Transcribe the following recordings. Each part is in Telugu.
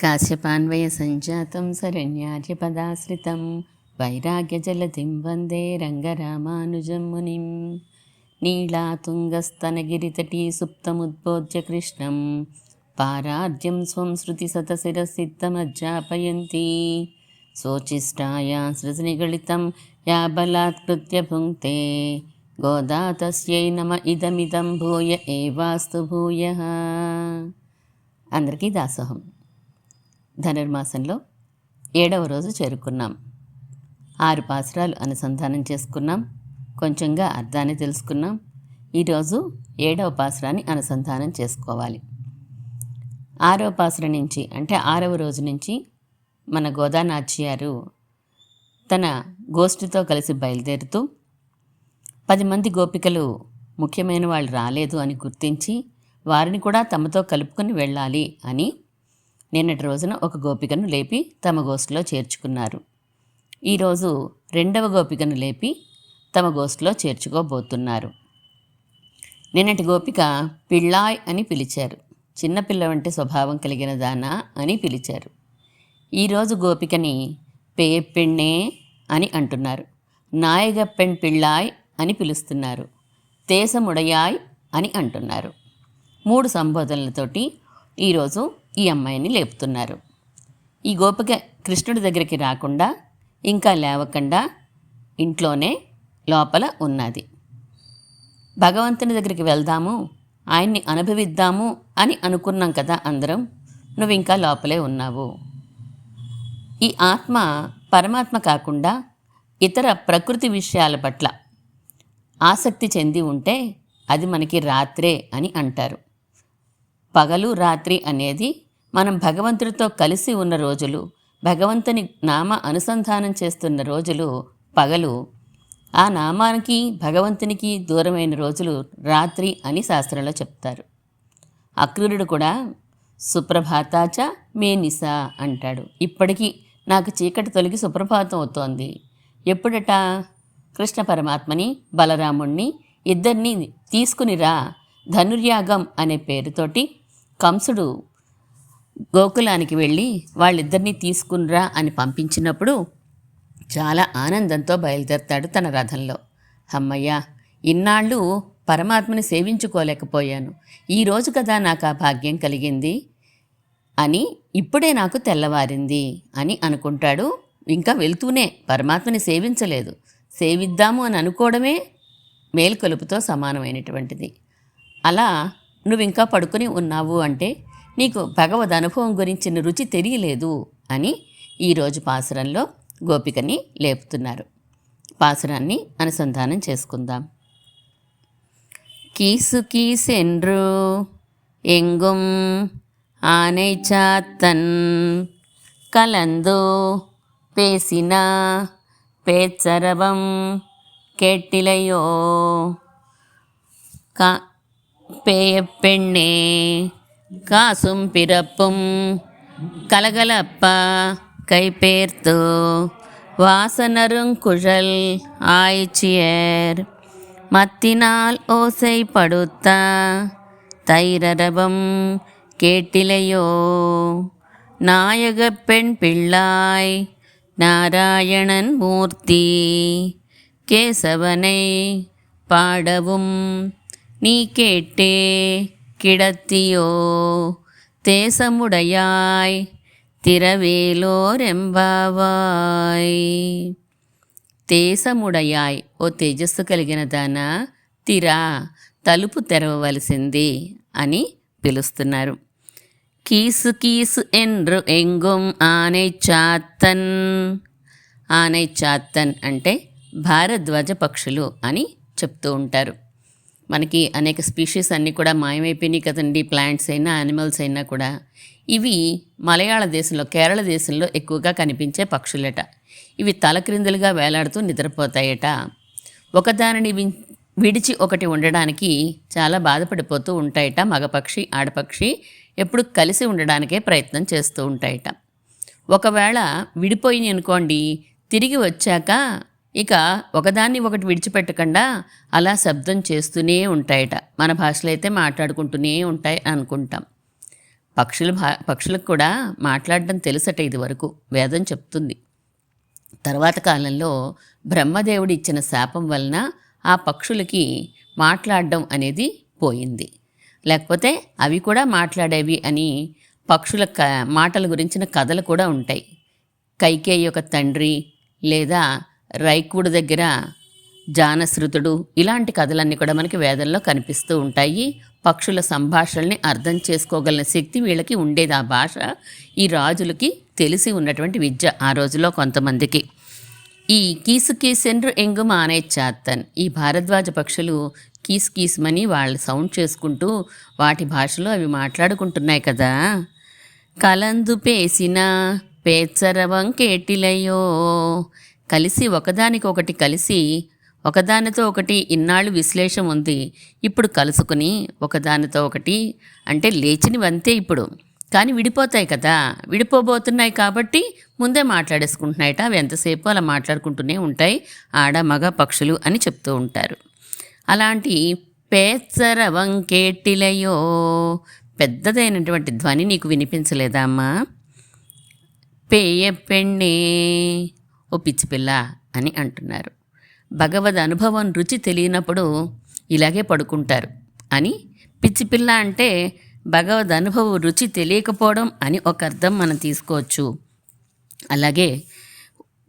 కాశ్యపాన్వయ సంజాతం శరణ్యార్యపదాశ్రితం వైరాగ్యజలతిం వందే రంగరామానుజం మునిం. నీళాతుంగస్తనగిరితటీ సుప్తముద్బోధ్య కృష్ణం. పారార్జ్యం స్వం శృతిశతశిరసిద్ధమజ్జాపయంతి శోచిష్టాయా సృజనిగళితం యా బలాత్కృత్య భుంక్తే. గోదా తస్యై నమ ఇదమిదం భూయ ఏవాస్తు భూయ. అందరికీ దాసోహం. ధనుర్మాసంలో ఏడవ రోజు చేరుకున్నాం. ఆరు పాసురాలు అనుసంధానం చేసుకున్నాం. కొంచెంగా అర్థాన్ని తెలుసుకున్నాం. ఈరోజు ఏడవ పాసురాన్ని అనుసంధానం చేసుకోవాలి. ఆరవ పాసుర నుంచి అంటే ఆరవ రోజు నుంచి మన గోదానాచ్యారు తన గోష్ఠితో కలిసి బయలుదేరుతూ పది మంది గోపికలు ముఖ్యమైన వాళ్ళు రాలేదు అని గుర్తించి వారిని కూడా తమతో కలుపుకొని వెళ్ళాలి అని నిన్నటి రోజున ఒక గోపికను లేపి తమ గోష్ఠిలో చేర్చుకున్నారు. ఈరోజు రెండవ గోపికను లేపి తమ గోష్ఠిలో చేర్చుకోబోతున్నారు. నిన్నటి గోపిక పిళ్ళాయ్ అని పిలిచారు. చిన్నపిల్ల వంటి స్వభావం కలిగిన దానా అని పిలిచారు. ఈరోజు గోపికని పే పేపెണ്ണే అని అంటున్నారు. నాయగప్పెన్ పిళ్ళాయ్ అని పిలుస్తున్నారు. తేసముడయాయ్ అని అంటున్నారు. మూడు సంబోధనలతోటి ఈరోజు ఈ అమ్మాయిని లేపుతున్నారు. ఈ గోపిక కృష్ణుడి దగ్గరికి రాకుండా ఇంకా లేవకుండా ఇంట్లోనే లోపల ఉన్నది. భగవంతుని దగ్గరికి వెళ్దాము ఆయన్ని అనుభవిద్దాము అని అనుకున్నాం కదా అందరం నువ్వు ఇంకా లోపలే ఉన్నావు. ఈ ఆత్మ పరమాత్మ కాకుండా ఇతర ప్రకృతి విషయాల పట్ల ఆసక్తి చెంది ఉంటే అది మనకి రాత్రే అని అంటారు. పగలు రాత్రి అనేది మనం భగవంతుడితో కలిసి ఉన్న రోజులు భగవంతుని నామ అనుసంధానం చేస్తున్న రోజులు పగలు. ఆ నామానికి భగవంతునికి దూరమైన రోజులు రాత్రి అని శాస్త్రంలో చెప్తారు. అక్రూరుడు కూడా సుప్రభాతాచ మే నిసా అంటాడు. ఇప్పటికీ నాకు చీకటి తొలగి సుప్రభాతం అవుతోంది. ఎప్పుడట? కృష్ణ పరమాత్మని బలరాముణ్ణి ఇద్దరిని తీసుకునిరా ధనుర్యాగం అనే పేరుతోటి కంసుడు గోకులానికి వెళ్ళి వాళ్ళిద్దరినీ తీసుకునిరా అని పంపించినప్పుడు చాలా ఆనందంతో బయలుదేరతాడు తన రథంలో. అమ్మయ్యా ఇన్నాళ్ళు పరమాత్మని సేవించుకోలేకపోయాను. ఈరోజు కదా నాకు ఆ భాగ్యం కలిగింది అని ఇప్పుడే నాకు తెల్లవారింది అని అనుకుంటాడు. ఇంకా వెళ్తూనే పరమాత్మని సేవించలేదు. సేవిద్దాము అని అనుకోవడమే మేలుకొలుపుతో సమానమైనటువంటిది. అలా నువ్వు ఇంకా పడుకుని ఉన్నావు అంటే నీకు భగవద్ అనుభవం గురించిన రుచి తెలియలేదు అని ఈరోజు పాసురంలో గోపికని లేపుతున్నారు పాసురాన్ని అనుసంధానం చేసుకుందాం కీసు కీసెన్రు ఎంగుం ఆనై చాత్తన్ కలందు பேசினா பேச்சரவம் கேட்டிலையோ கா பேய பெண்ணே காசும் பிறப்பும் கலகலப்பா கைப்பேர்த்து வாசனருங்குழல் ஆய்ச்சியர். மத்தினால் ஓசை படுத்த தைரரவம் கேட்டிலையோ? நாயக பெண் பிள்ளாய் நாராயணன் மூர்த்தி கேசவனை பாடவும் நீ கேட்டே. கிடத்தியோ தேசமுடையாய் తిరవేలోరెంబావాయ్ తేసముడయాయ్ ఓ తేజస్సు కలిగిన దాన తిరా తలుపు తెరవవలసింది అని పిలుస్తున్నారు కీసు కీసు ఎన్రు ఎంగుం ఆనై చాత్తన్ ఆనై చాత్తన్ అంటే భారద్వాజ పక్షులు అని చెప్తూ ఉంటారు మనకి అనేక స్పీషీస్ అన్నీ కూడా మాయమైపోయినాయి కదండి ప్లాంట్స్ అయినా యానిమల్స్ అయినా కూడా. ఇవి మలయాళ దేశంలో కేరళ దేశంలో ఎక్కువగా కనిపించే పక్షులట. ఇవి తలక్రిందులుగా వేలాడుతూ నిద్రపోతాయట. ఒకదానిని వి- విడిచి ఒకటి ఉండడానికి చాలా బాధపడిపోతూ ఉంటాయట మగపక్షి ఆడపక్షి. ఎప్పుడు కలిసి ఉండడానికే ప్రయత్నం చేస్తూ ఉంటాయట. ఒకవేళ విడిపోయి అనుకోండి తిరిగి వచ్చాక ఇక ఒకదాన్ని ఒకటి విడిచిపెట్టకుండా అలా శబ్దం చేస్తూనే ఉంటాయట. మన భాషలో అయితే మాట్లాడుకుంటూనే ఉంటాయి అనుకుంటాం. పక్షులు భా పక్షులకు కూడా మాట్లాడడం తెలుసట ఇది వరకు వేదం చెప్తుంది. తర్వాత కాలంలో బ్రహ్మదేవుడు ఇచ్చిన శాపం వలన ఆ పక్షులకి మాట్లాడడం అనేది పోయింది. లేకపోతే అవి కూడా మాట్లాడేవి అని పక్షుల క మాటల గురించిన కథలు కూడా ఉంటాయి. కైకేయి యొక్క తండ్రి లేదా రైకుడు దగ్గర జానశ్రుతుడు ఇలాంటి కథలన్నీ కూడా మనకి వేదంలో కనిపిస్తూ ఉంటాయి. పక్షుల సంభాషణల్ని అర్థం చేసుకోగలిగిన శక్తి వీళ్ళకి ఉండేది. ఆ భాష ఈ రాజులకి తెలిసి ఉన్నటువంటి విద్య ఆ రోజులో కొంతమందికి. ఈ కీసు కీసెండ్రు ఎంగు మానేచ్చాత్తన్ ఈ భారద్వాజ పక్షులు కీసు కీసుమని వాళ్ళు సౌండ్ చేసుకుంటూ వాటి భాషలో అవి మాట్లాడుకుంటున్నాయి కదా. కలందు పేసిన పేచరవం కేటిలయో కలిసి ఒకదానికొకటి కలిసి ఒకదానితో ఒకటి ఇన్నాళ్ళు విశ్లేషం ఉంది. ఇప్పుడు కలుసుకుని ఒకదానితో ఒకటి అంటే లేచినవంతే ఇప్పుడు. కానీ విడిపోతాయి కదా. విడిపోబోతున్నాయి కాబట్టి ముందే మాట్లాడేసుకుంటున్నాయట. అవి ఎంతసేపు అలా మాట్లాడుకుంటూనే ఉంటాయి. ఆడ మగ పక్షులు అని చెప్తూ ఉంటారు. అలాంటి పేచరవంకేటిలయో పెద్దదైనటువంటి ధ్వని నీకు వినిపించలేదా అమ్మా? పేయ పెన్నే ఓ పిచ్చి పిల్ల అని అంటున్నారు. భగవద్ అనుభవం రుచి తెలియనప్పుడు ఇలాగే పడుకుంటారు అని పిచ్చి పిల్ల అంటే భగవద్ అనుభవం రుచి తెలియకపోవడం అని ఒక అర్థం మనం తీసుకోవచ్చు. అలాగే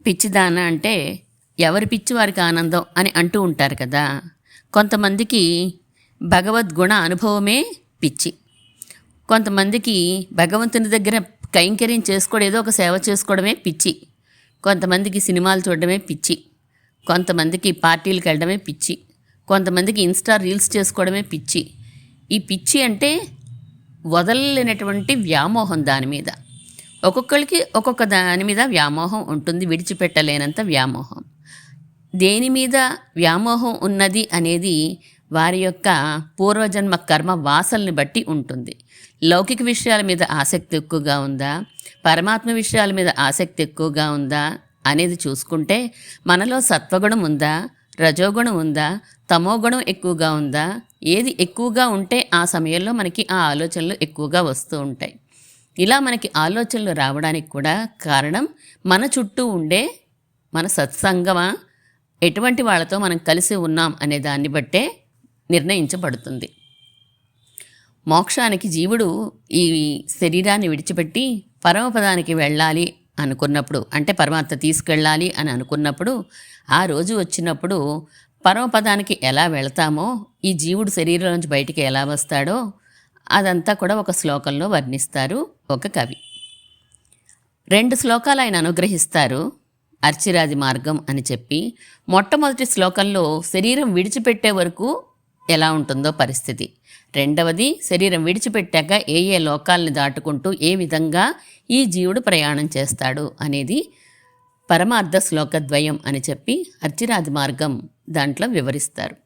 పిచ్చిదాన అంటే ఎవరి పిచ్చి వారికి ఆనందం అని అంటూ ఉంటారు కదా. కొంతమందికి భగవద్గుణ అనుభవమే పిచ్చి. కొంతమందికి భగవంతుని దగ్గర కైంకర్యం చేసుకోవడం ఏదో ఒక సేవ చేసుకోవడమే పిచ్చి. కొంతమందికి సినిమాలు చూడడమే పిచ్చి కొంతమందికి పార్టీలకు వెళ్ళడమే పిచ్చి కొంతమందికి ఇన్స్టా రీల్స్ చేసుకోవడమే పిచ్చి. ఈ పిచ్చి అంటే వదలలేనటువంటి వ్యామోహం దాని మీద. ఒక్కొక్కరికి ఒక్కొక్క దాని మీద వ్యామోహం ఉంటుంది విడిచిపెట్టలేనంత వ్యామోహం. దేని మీద వ్యామోహం ఉన్నది అనేది వారి యొక్క పూర్వజన్మ కర్మ వాసల్ని బట్టి ఉంటుంది. లౌకిక విషయాల మీద ఆసక్తి ఎక్కువగా ఉందా? పరమాత్మ విషయాల మీద ఆసక్తి ఎక్కువగా ఉందా? అనేది చూసుకుంటే మనలో సత్వగుణం ఉందా? రజోగుణం ఉందా? తమోగుణం ఎక్కువగా ఉందా? ఏది ఎక్కువగా ఉంటే ఆ సమయంలో మనకి ఆ ఆలోచనలు ఎక్కువగా వస్తూ ఉంటాయి. ఇలా మనకి ఆలోచనలు రావడానికి కూడా కారణం మన చుట్టూ ఉండే మన సత్సంగమా? ఎటువంటి వాళ్ళతో మనం కలిసి ఉన్నాం అనే దాన్ని బట్టే నిర్ణయించబడుతుంది. మోక్షానికి జీవుడు ఈ శరీరాన్ని విడిచిపెట్టి పరమపదానికి వెళ్ళాలి అనుకున్నప్పుడు అంటే పరమాత్మ తీసుకెళ్ళాలి అని అనుకున్నప్పుడు ఆ రోజు వచ్చినప్పుడు పరమపదానికి ఎలా వెళతామో ఈ జీవుడు శరీరం నుంచి బయటికి ఎలా వస్తాడో అదంతా కూడా ఒక శ్లోకంలో వర్ణిస్తారు ఒక కవి. రెండు శ్లోకాలు ఆయన అనుగ్రహిస్తారు అర్చిరాది మార్గం అని చెప్పి. మొట్టమొదటి శ్లోకంలో శరీరం విడిచిపెట్టే వరకు ఎలా ఉంటుందో పరిస్థితి. రెండవది శరీరం విడిచిపెట్టాక ఏ ఏ లోకాలని దాటుకుంటూ ఏ విధంగా ఈ జీవుడు ప్రయాణం చేస్తాడు అనేది పరమార్థ శ్లోకద్వయం అని చెప్పి అర్చిరాది మార్గం దాంట్లో వివరిస్తారు.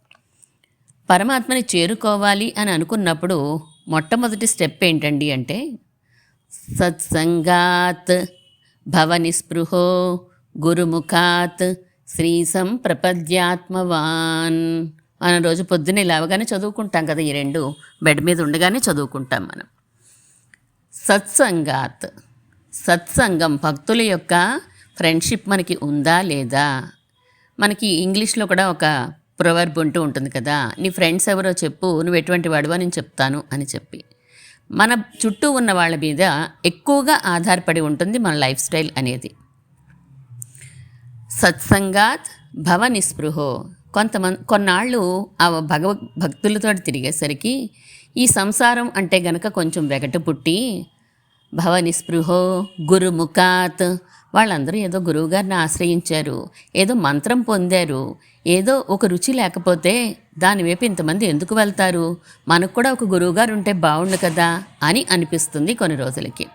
పరమాత్మని చేరుకోవాలి అని అనుకున్నప్పుడు మొట్టమొదటి స్టెప్ ఏంటండి అంటే సత్సంగాత్ భవనిస్పృహో గురుముఖాత్ శ్రీ సంప్రపద్యాత్మవాన్ మనం రోజు పొద్దున్నే లేవగానే చదువుకుంటాం కదా ఈ రెండు. బెడ్ మీద ఉండగానే చదువుకుంటాం మనం. సత్సంగాత్. సత్సంగం భక్తుల యొక్క ఫ్రెండ్షిప్ మనకి ఉందా లేదా? మనకి ఇంగ్లీష్లో కూడా ఒక ప్రొవర్బ్ ఉంటూ ఉంటుంది కదా. నీ ఫ్రెండ్స్ ఎవరో చెప్పు నువ్వు ఎటువంటి వాడివో నేను చెప్తాను అని చెప్పి. మన చుట్టూ ఉన్న వాళ్ళ మీద ఎక్కువగా ఆధారపడి ఉంటుంది మన లైఫ్ స్టైల్ అనేది. సత్సంగాత్ భవ నిస్పృహో. కొంతమంది కొన్నాళ్ళు ఆ భగవ భక్తులతో తిరిగేసరికి ఈ సంసారం అంటే గనక కొంచెం వెగటు పుట్టి భవని స్పృహో గురుముఖాత్ వాళ్ళందరూ ఏదో గురువుగారిని ఆశ్రయించారు ఏదో మంత్రం పొందారు ఏదో ఒక రుచి లేకపోతే దానివైపు ఇంతమంది ఎందుకు వెళ్తారు? మనకు కూడా ఒక గురువుగారు ఉంటే బాగుండు కదా అని అనిపిస్తుంది కొన్ని రోజులకి.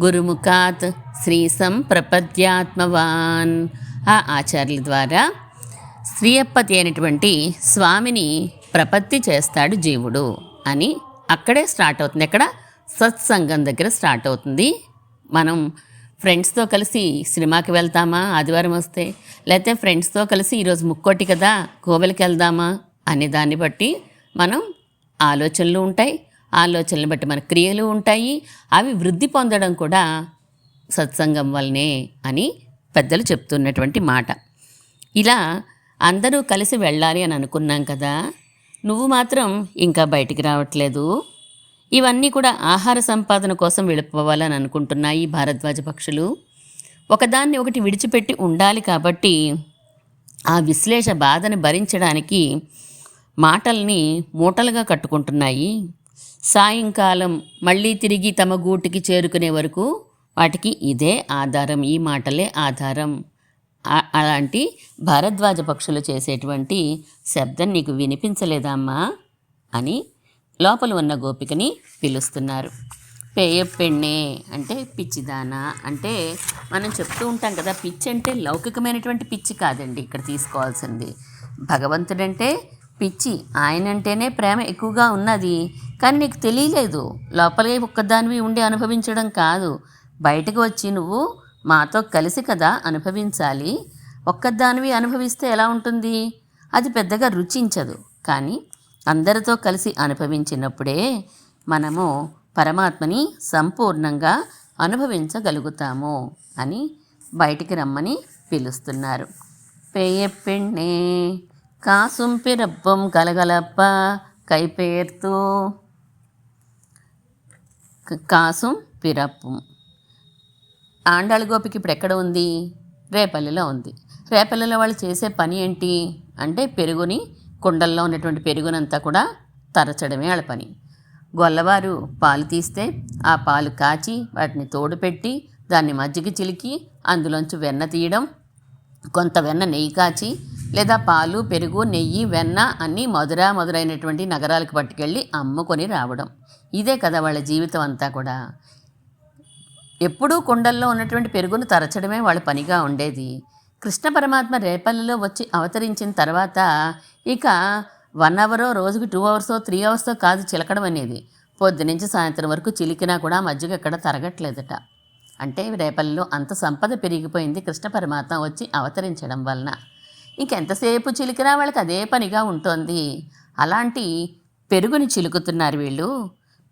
గురుముఖాత్ శ్రీ సంప్రపద్యాత్మవాన్ ఆ ఆచార్యుల ద్వారా శ్రీయప్పతి అయినటువంటి స్వామిని ప్రపత్తి చేస్తాడు జీవుడు అని అక్కడే స్టార్ట్ అవుతుంది. ఎక్కడ? సత్సంగం దగ్గర స్టార్ట్ అవుతుంది. మనం ఫ్రెండ్స్తో కలిసి సినిమాకి వెళ్తామా? ఆదివారం వస్తే? లేకపోతే ఫ్రెండ్స్తో కలిసి ఈరోజు ముక్కోటి కదా కోవెలకి వెళ్దామా? అనే దాన్ని బట్టి మనం ఆలోచనలు ఉంటాయి. ఆలోచనలు బట్టి మన క్రియలు ఉంటాయి. అవి వృద్ధి పొందడం కూడా సత్సంగం వల్లనే అని పెద్దలు చెప్తున్నటువంటి మాట. ఇలా అందరూ కలిసి వెళ్ళాలి అని అనుకున్నాం కదా. నువ్వు మాత్రం ఇంకా బయటికి రావట్లేదు. ఇవన్నీ కూడా ఆహార సంపాదన కోసం వెళ్ళిపోవాలని అనుకుంటున్నాయి భారద్వాజ పక్షులు. ఒకదాన్ని ఒకటి విడిచిపెట్టి ఉండాలి కాబట్టి ఆ విశ్లేష బాధను భరించడానికి మాటల్ని మూటలుగా కట్టుకుంటున్నాయి. సాయంకాలం మళ్ళీ తిరిగి తమ గూటికి చేరుకునే వరకు వాటికి ఇదే ఆధారం ఈ మాటలే ఆధారం. అలాంటి భారద్వాజ పక్షులు చేసేటువంటి శబ్దం నీకు వినిపించలేదమ్మా అని లోపల ఉన్న గోపికని పిలుస్తున్నారు. పేయ పెన్నే అంటే పిచ్చిదానా అంటే మనం చెప్తూ ఉంటాం కదా పిచ్చి అంటే లౌకికమైనటువంటి పిచ్చి కాదండి ఇక్కడ తీసుకోవాల్సింది. భగవంతుడంటే పిచ్చి ఆయన అంటేనే ప్రేమ ఎక్కువగా ఉన్నది. కానీ నీకు తెలియలేదు లోపలే ఒక్కదానివి ఉండి అనుభవించడం కాదు. బయటకు వచ్చి నువ్వు మాతో కలిసి కదా అనుభవించాలి. ఒక్కదానివి అనుభవిస్తే ఎలా ఉంటుంది? అది పెద్దగా రుచించదు. కానీ అందరితో కలిసి అనుభవించినప్పుడే మనము పరమాత్మని సంపూర్ణంగా అనుభవించగలుగుతాము అని బయటికి రమ్మని పిలుస్తున్నారు. పేయ పెണ്ണే కాసుం పిరబ్బం కలగలప్ప కైపేర్తూ కాసుం పిరప్పం ఆండాళ్ళ గోపికి ఇప్పుడు ఎక్కడ ఉంది? రేపల్లిలో ఉంది. రేపల్లిలో వాళ్ళు చేసే పని ఏంటి? అంటే పెరుగుని కుండల్లో ఉన్నటువంటి పెరుగునంతా కూడా తరచడమే వాళ్ళ పని. గొల్లవారు పాలు తీస్తే ఆ పాలు కాచి వాటిని తోడు పెట్టి దాన్ని మజ్జిగ చిలికి అందులోంచి వెన్న తీయడం కొంత వెన్న నెయ్యి కాచి లేదా పాలు పెరుగు నెయ్యి వెన్న అన్నీ మధుర మధురైనటువంటి నగరాలకు పట్టుకెళ్ళి అమ్ముకొని రావడం. ఇదే కదా వాళ్ళ జీవితం అంతా కూడా. ఎప్పుడూ కుండల్లో ఉన్నటువంటి పెరుగును తరచడమే వాళ్ళ పనిగా ఉండేది. కృష్ణ పరమాత్మ రేపల్లిలో వచ్చి అవతరించిన తర్వాత ఇక వన్ అవరో రోజుకి టూ అవర్సో త్రీ అవర్సో కాదు చిలకడం అనేది. పొద్దు నుంచి సాయంత్రం వరకు చిలికినా కూడా మజ్జిగ ఎక్కడ తరగట్లేదట. అంటే రేపల్లిలో అంత సంపద పెరిగిపోయింది కృష్ణ పరమాత్మ వచ్చి అవతరించడం వలన. ఇంకెంతసేపు చిలికినా వాళ్ళకి అదే పనిగా ఉంటుంది. అలాంటి పెరుగుని చిలుకుతున్నారు వీళ్ళు.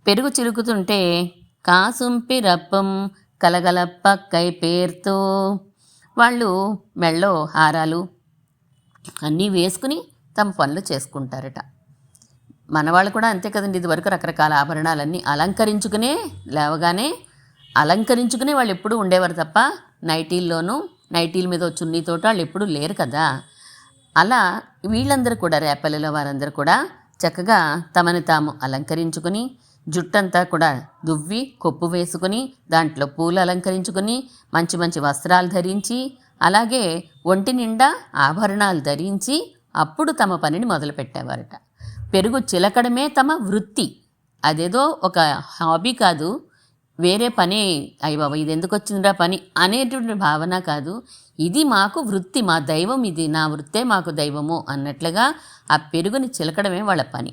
పెరుగు చిలుకుతుంటే కాసుంపి రప్పం కలగలప్పక్కై కై పేరుతో వాళ్ళు మెళ్ళో హారాలు అన్నీ వేసుకుని తమ పనులు చేసుకుంటారట. మనవాళ్ళు కూడా అంతే కదండి. ఇదివరకు రకరకాల ఆభరణాలన్నీ అలంకరించుకునే లేవగానే అలంకరించుకునే వాళ్ళు ఎప్పుడూ ఉండేవారు తప్ప నైటీల్లోనూ నైటీల మీద ఓ వాళ్ళు ఎప్పుడూ లేరు కదా. అలా వీళ్ళందరూ కూడా రేపల్లెలో వారందరూ కూడా చక్కగా తమని తాము అలంకరించుకుని జుట్టంతా కూడా దువ్వి కొప్పు వేసుకుని దాంట్లో పూలు అలంకరించుకుని మంచి మంచి వస్త్రాలు ధరించి అలాగే ఒంటి నిండా ఆభరణాలు ధరించి అప్పుడు తమ పనిని మొదలుపెట్టేవారట. పెరుగు చిలకడమే తమ వృత్తి. అదేదో ఒక హాబీ కాదు. వేరే పని అయ్య బాబా ఇది ఎందుకు వచ్చిందిరా పని అనేటువంటి భావన కాదు. ఇది మాకు వృత్తి మా దైవం ఇది నా వృత్తే మాకు దైవము అన్నట్లుగా ఆ పెరుగుని చిలకడమే వాళ్ళ పని.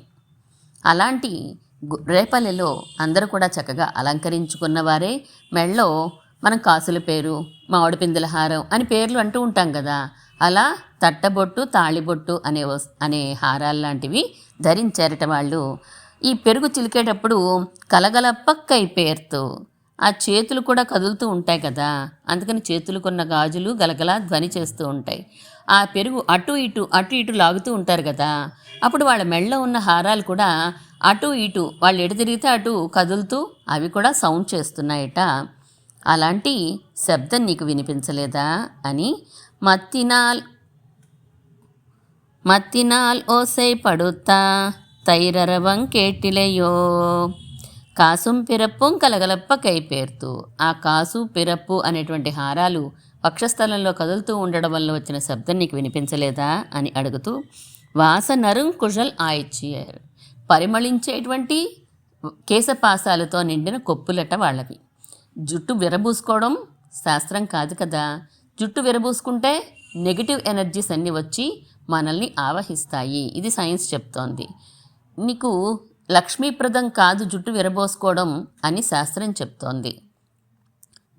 అలాంటి రేపల్లెలో అందరూ కూడా చక్కగా అలంకరించుకున్న వారే. మెళ్ళో మనం కాసుల పేరు మామిడి పిందెల హారం అని పేర్లు అంటూ ఉంటాం కదా. అలా తట్టబొట్టు తాళిబొట్టు అనే వస్- అనే హారాలు లాంటివి ధరించారట వాళ్ళు. ఈ పెరుగు చిలికేటప్పుడు కలగలప్పక్కై పేరుతో ఆ చేతులు కూడా కదులుతూ ఉంటాయి కదా. అందుకని చేతులకున్న గాజులు గలగలా ధ్వని చేస్తూ ఉంటాయి. ఆ పెరుగు అటు ఇటు అటు ఇటు లాగుతూ ఉంటారు కదా. అప్పుడు వాళ్ళ మెళ్ళలో ఉన్న హారాలు కూడా అటు ఇటు వాళ్ళు ఎటు తిరిగితే అటు కదులుతూ అవి కూడా సౌండ్ చేస్తున్నాయట. అలాంటి శబ్దం నీకు వినిపించలేదా అని మత్తినాల్ మత్తినాల్ ఓసై పడుతా తైరరవం కేటిలేయో కాసుం పిరప్పుం కలగలప్ప కైపేర్తూ ఆ కాసు పిరప్పు అనేటువంటి హారాలు పక్షస్థలంలో కదులుతూ ఉండడం వల్ల వచ్చిన శబ్దం నీకు వినిపించలేదా అని అడుగుతూ వాస నరుం కుషల్ ఆయిచ్చియారు పరిమళించేటువంటి కేశపాసాలతో నిండిన కొప్పులట వాళ్ళవి. జుట్టు విరబూసుకోవడం శాస్త్రం కాదు కదా. జుట్టు విరబూసుకుంటే నెగిటివ్ ఎనర్జీస్ అన్నీ వచ్చి మనల్ని ఆవహిస్తాయి. ఇది సైన్స్ చెప్తోంది. నీకు లక్ష్మీప్రదం కాదు జుట్టు విరబోసుకోవడం అని శాస్త్రం చెప్తోంది.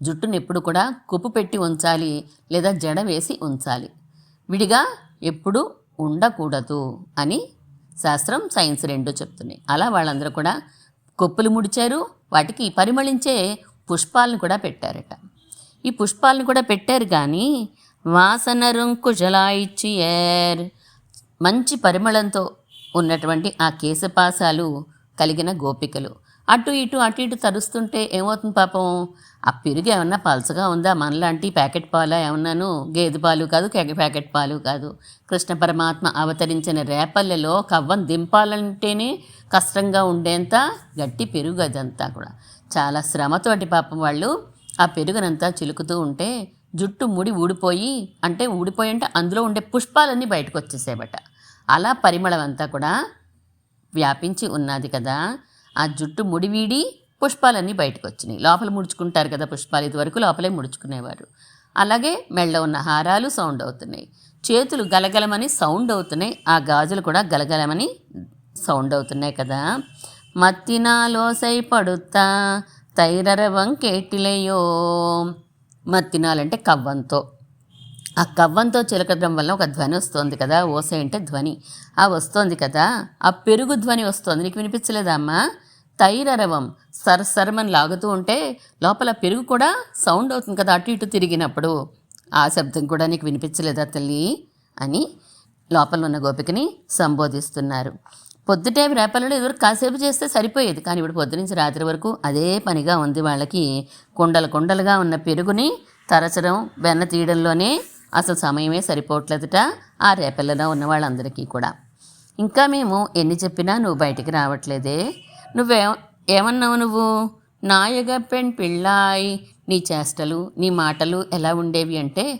జుట్టును ఎప్పుడు కూడా కుప్పు పెట్టి ఉంచాలి లేదా జడ వేసి ఉంచాలి. విడిగా ఎప్పుడు ఉండకూడదు అని శాస్త్రం సైన్స్ రెండో చెప్తున్నాయి. అలా వాళ్ళందరూ కూడా కొప్పులు ముడిచారు. వాటికి పరిమళించే పుష్పాలను కూడా పెట్టారట. ఈ పుష్పాలను కూడా పెట్టారు కానీ వాసన రుంకుజలాయిచ్చి ఏర్ మంచి పరిమళంతో ఉన్నటువంటి ఆ కేశపాసాలు కలిగిన గోపికలు. అటు ఇటు అటు ఇటు తరుస్తుంటే ఏమవుతుంది పాపం? ఆ పెరుగు ఏమన్నా పలసగా ఉందా? మనలాంటి ప్యాకెట్ పాల ఏమన్నాను? గేదె పాలు కాదు ప్యాకెట్ పాలు కాదు. కృష్ణ పరమాత్మ అవతరించిన రేపల్లెలో కవ్వం దింపాలంటేనే కష్టంగా ఉండేంత గట్టి పెరుగు అదంతా కూడా. చాలా శ్రమతోటి పాపం వాళ్ళు ఆ పెరుగునంతా చిలుకుతూ ఉంటే జుట్టు ముడి ఊడిపోయి అంటే ఊడిపోయి అంటే అందులో ఉండే పుష్పాలన్నీ బయటకు వచ్చేసాయబట అలా పరిమళం అంతా కూడా వ్యాపించి ఉన్నది కదా. ఆ జుట్టు ముడివీడి పుష్పాలన్నీ బయటకు వచ్చినాయి లోపల ముడుచుకుంటారు కదా పుష్పాలు ఇదివరకు లోపలే ముడుచుకునేవారు. అలాగే మెళ్ళ ఉన్న హారాలు సౌండ్ అవుతున్నాయి. చేతులు గలగలమని సౌండ్ అవుతున్నాయి. ఆ గాజులు కూడా గలగలమని సౌండ్ అవుతున్నాయి కదా. మత్తినాలోసై పడుతా తైరరవం కేటిలేయో మత్తినాలంటే కవ్వంతో. ఆ కవ్వంతో చిలకడం వల్ల ఒక ధ్వని వస్తుంది కదా. ఓసై అంటే ధ్వని. ఆ వస్తోంది కదా. ఆ పెరుగు ధ్వని వస్తుంది. నీకు వినిపించలేదా అమ్మా? తైరరవం సరసరమని లాగుతూ ఉంటే లోపల పెరుగు కూడా సౌండ్ అవుతుంది కదా అటు ఇటు తిరిగినప్పుడు. ఆ శబ్దం కూడా నీకు వినిపించలేదా తల్లి? అని లోపల ఉన్న గోపికని సంబోధిస్తున్నారు. పొద్దుటే రేపలలో ఎదురు కాసేపు చేస్తే సరిపోయేది. కానీ ఇప్పుడు పొద్దు నుంచి రాత్రి వరకు అదే పనిగా ఉంది వాళ్ళకి. కుండలు కుండలుగా ఉన్న పెరుగుని తరచడం వెన్న తీయడంలోనే అసలు సమయమే సరిపోవట్లేదుట ఆ రేపల్లలో ఉన్న వాళ్ళందరికీ కూడా. ఇంకా మేము ఎన్ని చెప్పినా నువ్వు బయటికి రావట్లేదే. నువ్వే ఏమన్నావు నువ్వు? నాయగ పెన్ పిళ్ళాయ్ నీ చేష్టలు నీ మాటలు ఎలా ఉండేవి అంటే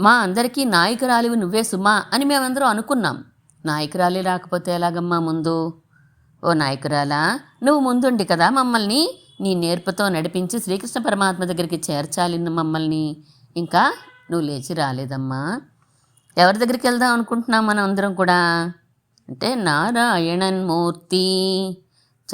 మా అందరికీ నాయకురాలివి నువ్వే సుమా అని మేమందరం అనుకున్నాం. నాయకురాలి రాకపోతే ఎలాగమ్మా ముందు? ఓ నాయకురాలా నువ్వు ముందుండి కదా మమ్మల్ని నీ నేర్పుతో నడిపించి శ్రీకృష్ణ పరమాత్మ దగ్గరికి చేర్చాలి మమ్మల్ని. ఇంకా నువ్వు లేచి రాలేదమ్మా. ఎవరి దగ్గరికి వెళ్దాం అనుకుంటున్నాం మనం అందరం కూడా? అంటే నారాయణన్ మూర్తి.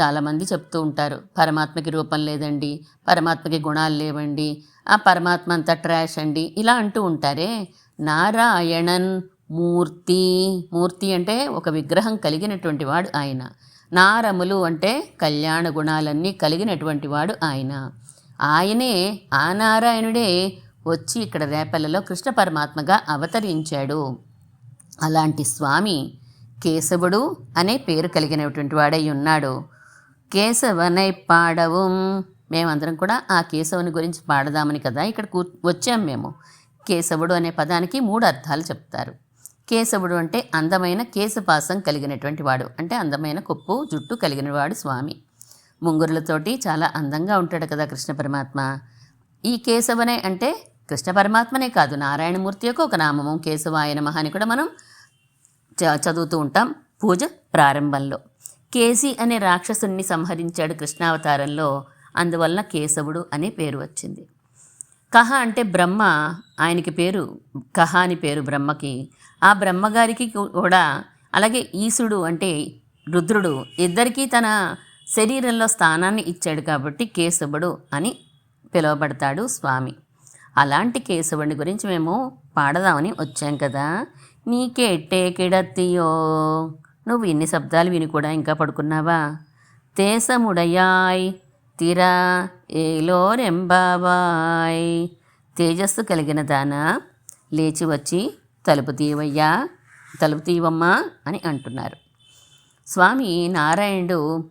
చాలామంది చెప్తూ ఉంటారు పరమాత్మకి రూపం లేదండి పరమాత్మకి గుణాలు లేవండి ఆ పరమాత్మ అంతా ట్రాష్ అండి ఇలా అంటూ ఉంటారే. నారాయణన్ మూర్తి మూర్తి అంటే ఒక విగ్రహం కలిగినటువంటి వాడు ఆయన. నారములు అంటే కళ్యాణ గుణాలన్నీ కలిగినటువంటి వాడు ఆయన. ఆయనే ఆ నారాయణుడే వచ్చి ఇక్కడ రేపల్లలో కృష్ణ పరమాత్మగా అవతరించాడు. అలాంటి స్వామి కేశవుడు అనే పేరు కలిగినటువంటి వాడై ఉన్నాడు. కేశవనై పాడవు. మేమందరం కూడా ఆ కేశవుని గురించి పాడదామని కదా ఇక్కడ కూ వచ్చాం మేము. కేశవుడు అనే పదానికి మూడు అర్థాలు చెప్తారు. కేశవుడు అంటే అందమైన కేశపాసం కలిగినటువంటి వాడు అంటే అందమైన కొప్పు జుట్టు కలిగిన వాడు స్వామి. ముంగురులతోటి చాలా అందంగా ఉంటాడు కదా కృష్ణ పరమాత్మ. ఈ కేశవనే అంటే కృష్ణ పరమాత్మనే కాదు నారాయణమూర్తి యొక్క ఒక నామము. కేశవాయ నమః అని కూడా మనం చ- చదువుతూ ఉంటాం పూజ ప్రారంభంలో. కేసి అనే రాక్షసుణ్ణి సంహరించాడు కృష్ణావతారంలో. అందువలన కేశవుడు అనే పేరు వచ్చింది. కహ అంటే బ్రహ్మ. ఆయనకి పేరు కహ అని పేరు బ్రహ్మకి. ఆ బ్రహ్మగారికి కూడా అలాగే ఈశుడు అంటే రుద్రుడు ఇద్దరికీ తన శరీరంలో స్థానాన్ని ఇచ్చాడు కాబట్టి కేశవుడు అని పిలువబడతాడు స్వామి. అలాంటి కేశవుని గురించి మేము పాడదామని వచ్చాం కదా. నీకెట్టే కిడత్తియో నువ్వు ఇన్ని శబ్దాలు విని కూడా ఇంకా పడుకున్నావా? తేసముడయాయ్ తిరా ఏలో రెంబాబాయ్ తేజస్సు కలిగిన దాన లేచి వచ్చి తలుపు తీవయ్యా తలుపు తీవమ్మా అని అంటున్నారు. స్వామి నారాయణుడు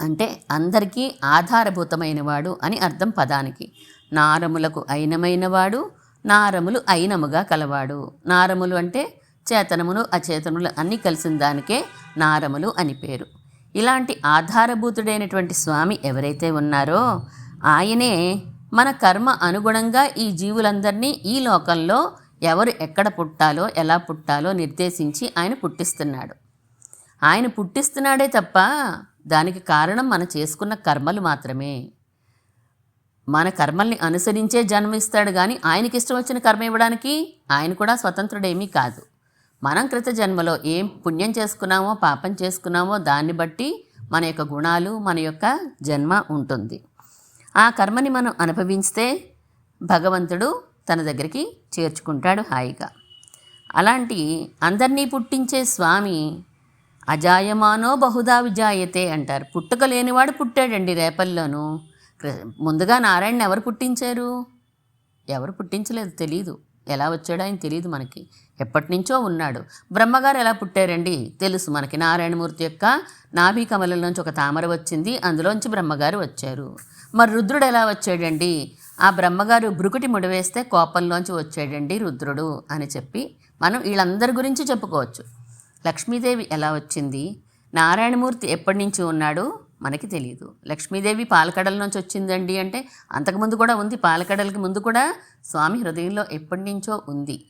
అంటే అందరికీ ఆధారభూతమైనవాడు అని అర్థం పదానికి. నారములకు అయినమైనవాడు నారములు అయినముగా కలవాడు. నారములు అంటే చేతనములు అచేతనములు అన్నీ కలిసిన దానికే నారములు అని పేరు. ఇలాంటి ఆధారభూతుడైనటువంటి స్వామి ఎవరైతే ఉన్నారో ఆయనే మన కర్మ అనుగుణంగా ఈ జీవులందరినీ ఈ లోకంలో ఎవరు ఎక్కడ పుట్టాలో ఎలా పుట్టాలో నిర్దేశించి ఆయన పుట్టిస్తున్నాడు. ఆయన పుట్టిస్తున్నాడే తప్ప దానికి కారణం మనం చేసుకున్న కర్మలు మాత్రమే. మన కర్మల్ని అనుసరించే జన్మ ఇస్తాడు కానీ ఆయనకి ఇష్టం వచ్చిన కర్మ ఇవ్వడానికి ఆయన కూడా స్వతంత్రుడేమీ కాదు. మనం కృత జన్మలో ఏం పుణ్యం చేసుకున్నామో పాపం చేసుకున్నామో దాన్ని బట్టి మన యొక్క గుణాలు మన యొక్క జన్మ ఉంటుంది. ఆ కర్మని మనం అనుభవిస్తే భగవంతుడు తన దగ్గరికి చేర్చుకుంటాడు హాయిగా. అలాంటి అందరినీ పుట్టించే స్వామి అజాయమానో బహుదా విజాయతే అంటారు. పుట్టుక లేనివాడు పుట్టాడండి రేపల్లోనూ. ముందుగా నారాయణ ఎవరు పుట్టించారు? ఎవరు పుట్టించలేదు తెలీదు. ఎలా వచ్చాడో ఆయన తెలియదు మనకి. ఎప్పటి నుంచో ఉన్నాడు. బ్రహ్మగారు ఎలా పుట్టారండి? తెలుసు మనకి. నారాయణమూర్తి యొక్క నాభి కమలంలోంచి ఒక తామర వచ్చింది. అందులోంచి బ్రహ్మగారు వచ్చారు. మరి రుద్రుడు ఎలా వచ్చాడండి? ఆ బ్రహ్మగారు బ్రుకుటి ముడివేస్తే కోపంలోంచి వచ్చాడండి రుద్రుడు అని చెప్పి మనం వీళ్ళందరి గురించి చెప్పుకోవచ్చు. లక్ష్మీదేవి ఎలా వచ్చింది? నారాయణమూర్తి ఎప్పటి నుంచి ఉన్నాడు? మనకి తెలియదు లక్ష్మీదేవి పాలకడల నుంచి వచ్చిందండి అంటే అంతకుముందు కూడా ఉంది. పాలకడలకి ముందు కూడా స్వామి హృదయంలో ఎప్పటి నుంచో ఉంది.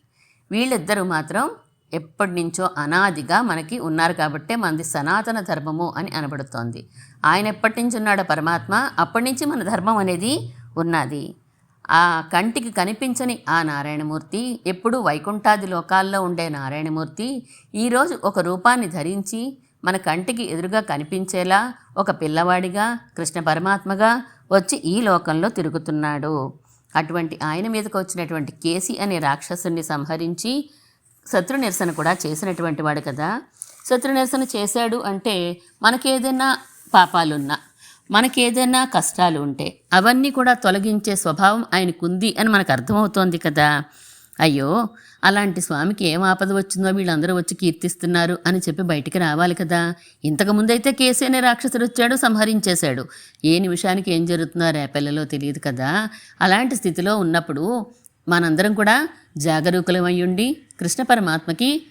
వీళ్ళిద్దరూ మాత్రం ఎప్పటి నుంచో అనాదిగా మనకి ఉన్నారు కాబట్టే మనది సనాతన ధర్మము అని అనబడుతోంది. ఆయన ఎప్పటి నుంచి ఉన్నాడో పరమాత్మ అప్పటి నుంచి మన ధర్మం అనేది ఉన్నది. ఆ కంటికి కనిపించని ఆ నారాయణమూర్తి ఎప్పుడు వైకుంఠాది లోకాల్లో ఉండే నారాయణమూర్తి ఈరోజు ఒక రూపాన్ని ధరించి మన కంటికి ఎదురుగా కనిపించేలా ఒక పిల్లవాడిగా కృష్ణ పరమాత్మగా వచ్చి ఈ లోకంలో తిరుగుతున్నాడు. అటువంటి ఆయన మీదకు వచ్చినటువంటి కేసి అనే రాక్షసుని సంహరించి శత్రు నిరసన కూడా చేసినటువంటి వాడు కదా. శత్రు నిరసన చేశాడు అంటే మనకేదైనా పాపాలున్నా మనకేదైనా కష్టాలు ఉంటే అవన్నీ కూడా తొలగించే స్వభావం ఆయనకుంది అని మనకు అర్థమవుతోంది కదా. అయ్యో అలాంటి స్వామికి ఏం ఆపద వచ్చిందో వీళ్ళందరూ వచ్చి కీర్తిస్తున్నారు అని చెప్పి బయటికి రావాలి కదా. ఇంతకు ముందైతే కేసీ అనే రాక్షసుడు వచ్చాడు సంహరించేశాడు. ఏ నిమిషానికి ఏం జరుగుతుందో రేపెల్లలో తెలియదు కదా. అలాంటి స్థితిలో ఉన్నప్పుడు మనందరం కూడా జాగరూకులమయ్యుండి కృష్ణ పరమాత్మకి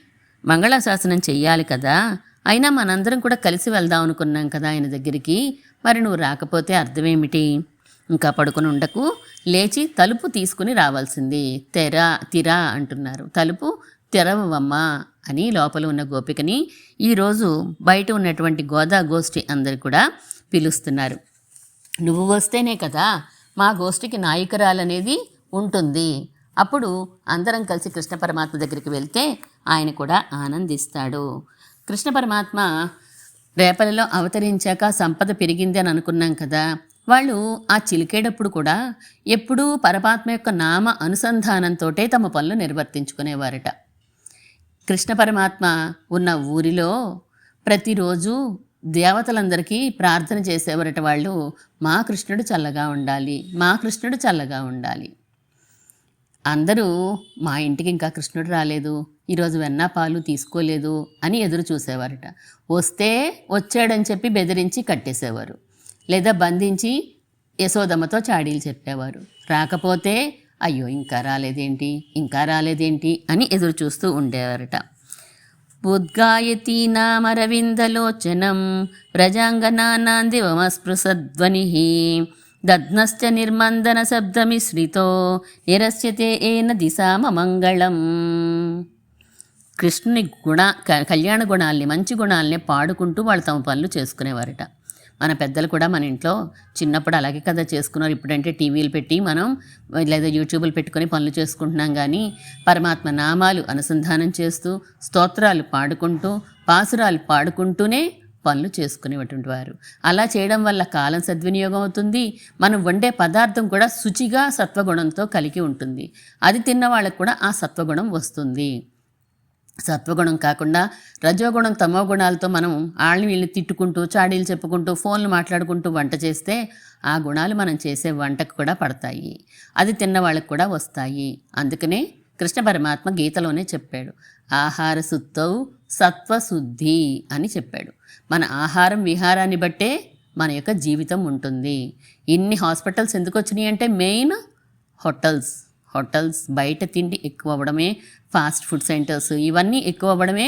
మంగళాశాసనం చెయ్యాలి కదా. అయినా మనందరం కూడా కలిసి వెళ్దాం అనుకున్నాం కదా ఆయన దగ్గరికి. మరి నువ్వు రాకపోతే అర్థమేమిటి? ఇంకా పడుకుని ఉండకు. లేచి తలుపు తీసుకుని రావాల్సింది. తెర తిరా అంటున్నారు. తలుపు తెరవమ్మా అని లోపల ఉన్న గోపికని ఈరోజు బయట ఉన్నటువంటి గోదా గోష్ఠి అందరు కూడా పిలుస్తున్నారు. నువ్వు వస్తేనే కదా మా గోష్ఠికి నాయకురాలనేది ఉంటుంది. అప్పుడు అందరం కలిసి కృష్ణ పరమాత్మ దగ్గరికి వెళ్తే ఆయన కూడా ఆనందిస్తాడు. కృష్ణ పరమాత్మ రేపలలో అవతరించాక సంపద పెరిగింది అని అనుకున్నాం కదా. వాళ్ళు ఆ చిలికేటప్పుడు కూడా ఎప్పుడూ పరమాత్మ యొక్క నామ అనుసంధానంతోటే తమ పనులు నిర్వర్తించుకునేవారట. కృష్ణ పరమాత్మ ఉన్న ఊరిలో ప్రతిరోజు దేవతలందరికీ ప్రార్థన చేసేవారట వాళ్ళు మా కృష్ణుడు చల్లగా ఉండాలి మా కృష్ణుడు చల్లగా ఉండాలి. అందరూ మా ఇంటికి ఇంకా కృష్ణుడు రాలేదు ఈరోజు వెన్న పాలు తీసుకోలేదు అని ఎదురు చూసేవారట. వస్తే వచ్చాడని చెప్పి బెదిరించి కట్టేసేవారు. లేదా బంధించి యశోదమ్మతో చాడీలు చెప్పేవారు. రాకపోతే అయ్యో ఇంకా రాలేదేంటి? ఇంకా రాలేదేంటి? అని ఎదురు చూస్తూ ఉండేవారట. ఉద్గాయతీ నామరవిందలోచనం ప్రజాంగనానాం దివమస్పృశధ్వని దద్నశ్చ నిర్మందన శబ్దమిశ్రితో నిరస్యతే ఏన దిశామమంగళం కృష్ణుని గుణ కళ్యాణ గుణాల్ని మంచి గుణాల్ని పాడుకుంటూ వాళ్ళు తమ పనులు చేసుకునేవారట. మన పెద్దలు కూడా మన ఇంట్లో చిన్నప్పుడు అలాగే కదా చేసుకున్నారు. ఇప్పుడంటే టీవీలు పెట్టి మనం లేదా యూట్యూబ్లు పెట్టుకొని పనులు చేసుకుంటున్నాం కానీ పరమాత్మ నామాలు అనుసంధానం చేస్తూ స్తోత్రాలు పాడుకుంటూ పాసురాలు పాడుకుంటూనే పనులు చేసుకునేటువంటి వారు. అలా చేయడం వల్ల కాలం సద్వినియోగం అవుతుంది. మనం వండే పదార్థం కూడా శుచిగా సత్వగుణంతో కలిగి ఉంటుంది. అది తిన్న వాళ్ళకు కూడా ఆ సత్వగుణం వస్తుంది. సత్వగుణం కాకుండా రజోగుణం తమో గుణాలతో మనం వాళ్ళని వీళ్ళని తిట్టుకుంటూ చాడీలు చెప్పుకుంటూ ఫోన్లు మాట్లాడుకుంటూ వంట చేస్తే ఆ గుణాలు మనం చేసే వంటకు కూడా పడతాయి. అది తిన్న వాళ్ళకి కూడా వస్తాయి. అందుకనే కృష్ణ పరమాత్మ గీతలోనే చెప్పాడు. ఆహార శుద్ధౌ సత్వశుద్ధి అని చెప్పాడు. మన ఆహారం విహారాన్ని బట్టే మన యొక్క జీవితం ఉంటుంది. ఇన్ని హాస్పిటల్స్ ఎందుకు వచ్చినాయి అంటే మెయిన్ హోటల్స్. హోటల్స్ బయట తిండి ఎక్కువ అవ్వడమే ఫాస్ట్ ఫుడ్ సెంటర్స్ ఇవన్నీ ఎక్కువ అవ్వడమే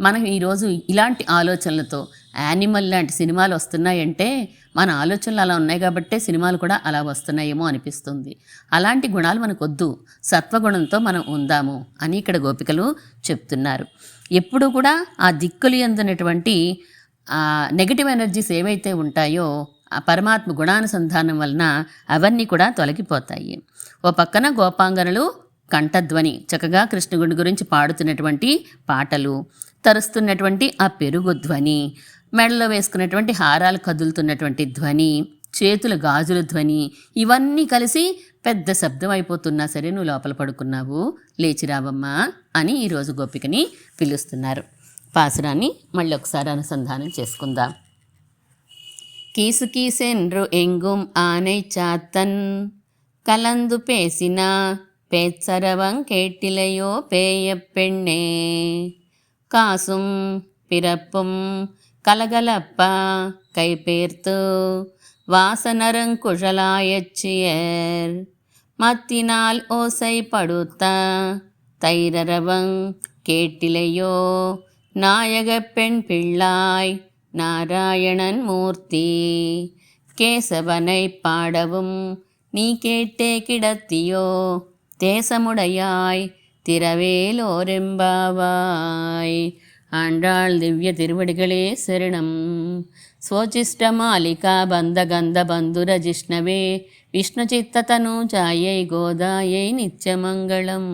మనం ఈరోజు ఇలాంటి ఆలోచనలతో యానిమల్ లాంటి సినిమాలు వస్తున్నాయంటే మన ఆలోచనలు అలా ఉన్నాయి కాబట్టే సినిమాలు కూడా అలా వస్తున్నాయేమో అనిపిస్తుంది. అలాంటి గుణాలు మనకొద్దు. సత్వగుణంతో మనం ఉందాము అని ఇక్కడ గోపికలు చెప్తున్నారు. ఎప్పుడు కూడా ఆ దిక్కులు ఎందునటువంటి నెగిటివ్ నెగటివ్ ఎనర్జీస్ ఏవైతే ఉంటాయో ఆ పరమాత్మ గుణానుసంధానం వలన అవన్నీ కూడా తొలగిపోతాయి. ఓ పక్కన గోపాంగనలు కంఠధ్వని చక్కగా కృష్ణుడి గురించి పాడుతున్నటువంటి పాటలు తరుస్తున్నటువంటి ఆ పెరుగు ధ్వని మెడలో వేసుకున్నటువంటి హారాలు కదులుతున్నటువంటి ధ్వని చేతుల గాజుల ధ్వని ఇవన్నీ కలిసి పెద్ద శబ్దం అయిపోతున్నా సరే నువ్వు లోపల పడుకున్నావు లేచిరావమ్మా అని ఈరోజు గోపికని పిలుస్తున్నారు. పాసురాన్ని మళ్ళీ ఒకసారి అనుసంధానం చేసుకుందాం. கிசுகிசென்று எங்கும் ஆனை சாத்தன். கலந்து பேசினா பேச்சரவங் கேட்டிலையோ பேய பெண்ணே. காசும் பிறப்பும் கலகலப்பா கைபேர்த்து வாசனருங்குழலாயச்சியர் மத்தினால் ஓசைப்படுத்த தைரரவங் கேட்டிலையோ நாயக பெண் பிள்ளாய் நாராயணன் மூர்த்தி. கேசவனை பாடவும் நீ கேட்டே கிடத்தியோ? தேசமுடையாய் திரவேலோரெம்பாவாய் ஆண்டாள் திவ்ய திருவடிகளே சரணம். ஸ்வோச்சிஷ்ட மாலிகா பந்த கந்த பந்துர ஜிஷ்ணவே விஷ்ணு சித்த தனூஜாயை கோதாயை நிச்சமங்கலம்.